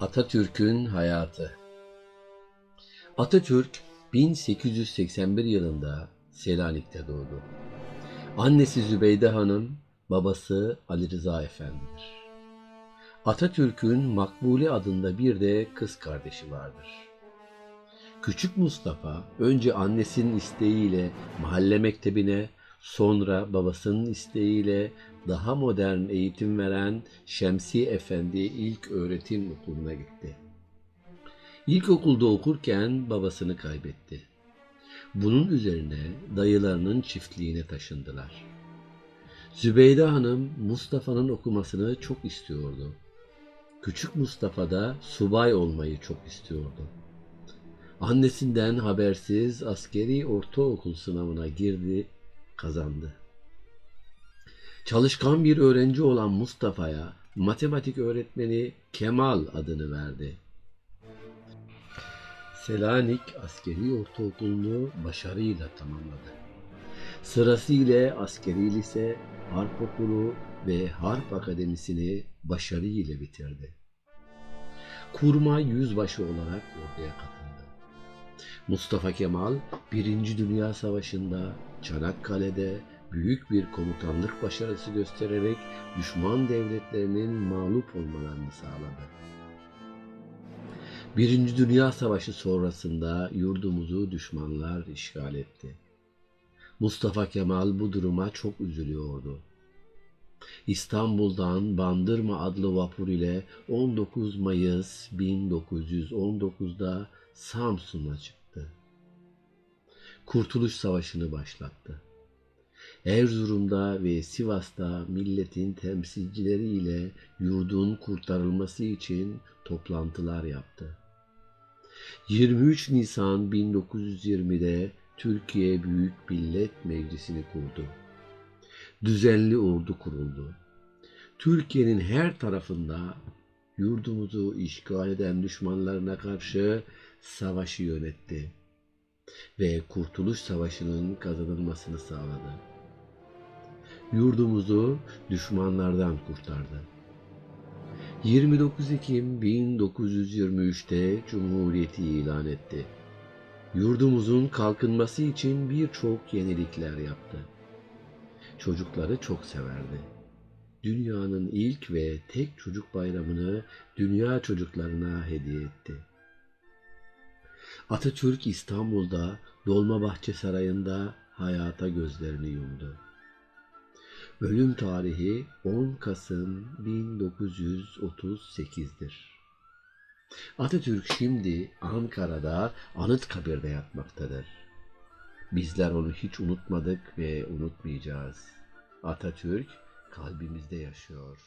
Atatürk'ün hayatı Atatürk 1881 yılında Selanik'te doğdu. Annesi Zübeyde Hanım, babası Ali Rıza Efendi'dir. Atatürk'ün Makbule adında bir de kız kardeşi vardır. Küçük Mustafa önce annesinin isteğiyle mahalle mektebine, sonra babasının isteğiyle daha modern eğitim veren Şemsi Efendi İlk Öğretim Okulu'na gitti. İlkokulda okurken babasını kaybetti. Bunun üzerine dayılarının çiftliğine taşındılar. Zübeyde Hanım Mustafa'nın okumasını çok istiyordu. Küçük Mustafa da subay olmayı çok istiyordu. Annesinden habersiz askeri ortaokul sınavına girdi, kazandı. Çalışkan bir öğrenci olan Mustafa'ya matematik öğretmeni Kemal adını verdi. Selanik Askeri Ortaokulu'nu başarıyla tamamladı. Sırasıyla askeri lise, harp okulu ve harp akademisini başarıyla bitirdi. Kurmay yüzbaşı olarak orduya katıldı. Mustafa Kemal, Birinci Dünya Savaşı'nda Çanakkale'de büyük bir komutanlık başarısı göstererek düşman devletlerinin mağlup olmalarını sağladı. Birinci Dünya Savaşı sonrasında yurdumuzu düşmanlar işgal etti. Mustafa Kemal bu duruma çok üzülüyordu. İstanbul'dan Bandırma adlı vapur ile 19 Mayıs 1919'da Samsun'a çıktı. Kurtuluş Savaşı'nı başlattı. Erzurum'da ve Sivas'ta milletin temsilcileriyle yurdun kurtarılması için toplantılar yaptı. 23 Nisan 1920'de Türkiye Büyük Millet Meclisi'ni kurdu. Düzenli ordu kuruldu. Türkiye'nin her tarafında yurdumuzu işgal eden düşmanlarına karşı savaşı yönetti ve Kurtuluş Savaşı'nın kazanılmasını sağladı. Yurdumuzu düşmanlardan kurtardı. 29 Ekim 1923'te Cumhuriyeti ilan etti. Yurdumuzun kalkınması için birçok yenilikler yaptı. Çocukları çok severdi. Dünyanın ilk ve tek çocuk bayramını dünya çocuklarına hediye etti. Atatürk İstanbul'da Dolmabahçe Sarayı'nda hayata gözlerini yumdu. Ölüm tarihi 10 Kasım 1938'dir. Atatürk şimdi Ankara'da Anıtkabir'de yatmaktadır. Bizler onu hiç unutmadık ve unutmayacağız. Atatürk kalbimizde yaşıyor.